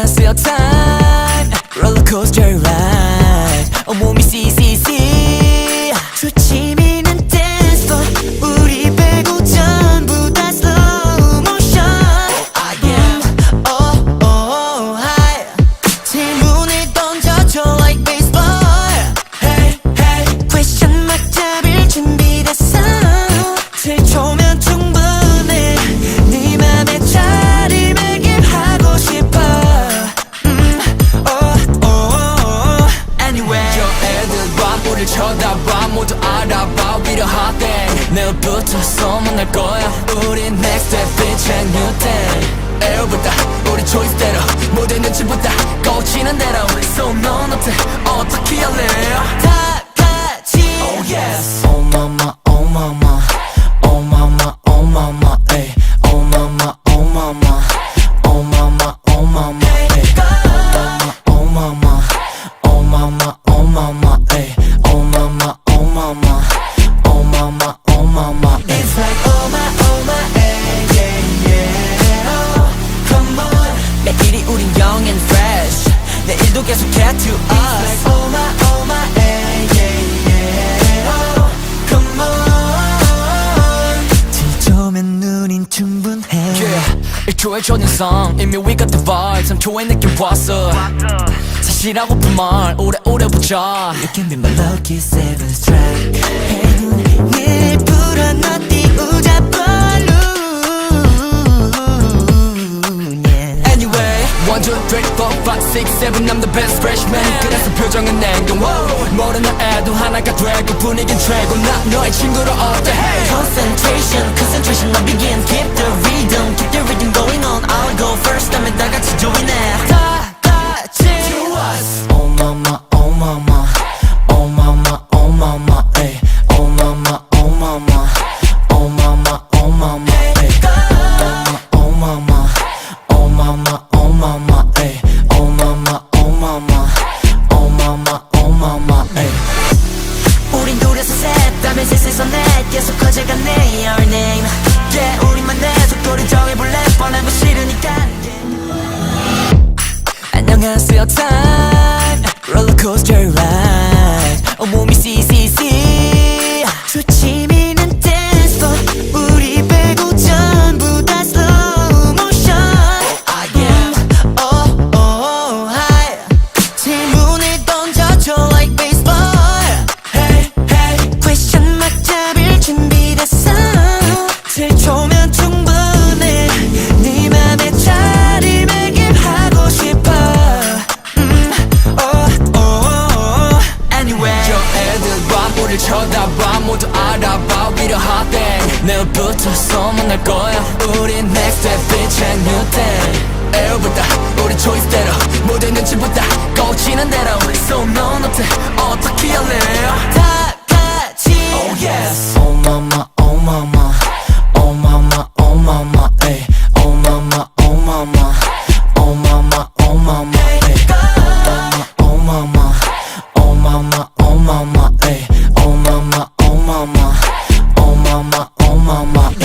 안녕하세요 time 롤러코스터 ride 온몸이 CCC 쳐다봐 모두 알아봐 We the 내일부터 소문날 거야. 우리 next step bitch and new thing 에어부터 우리 초이스대로 모든 눈치부터 꽂히는 대로. So 넌 어때? 어떻게 할래 oh mama It's like oh my oh my ay yeah yeah oh come on 매일이 우린 young and fresh 내일도 계속해 to us It's like oh my oh my ay yeah yeah oh come on 뒤져면 눈인 충분해 yeah. 1초의 초연성 이미 we got the vibe 3초의 느낌 왔어 사실하고픈 말 오래오래 보자 You can be my lucky seven strike 늘 One two three four five six seven, 2, I'm the best freshman 그래서 표정은 냉동 뭐라 나 해도 하나가 되고 분위긴 최고. 나 너의 친구로 어때? Hey. Concentration, concentration now begin Keep the rhythm, keep the rhythm going on. I'll go first 다음에 다 같이 join it. 다 같이. To us. Oh mama, oh mama. Oh mama, oh mama, ay. oh mama 계속 커져가네. Our name. Yeah 우리만의 속도를 정해볼래? 뻔한 거싫 내일부터 소문날 거야. 우리 next step bitch and new thing 에어부터 우리 초이스대로 모든 눈치부터 꽂히는 대로. So 넌 어때 어떻게 할래 다 warm up.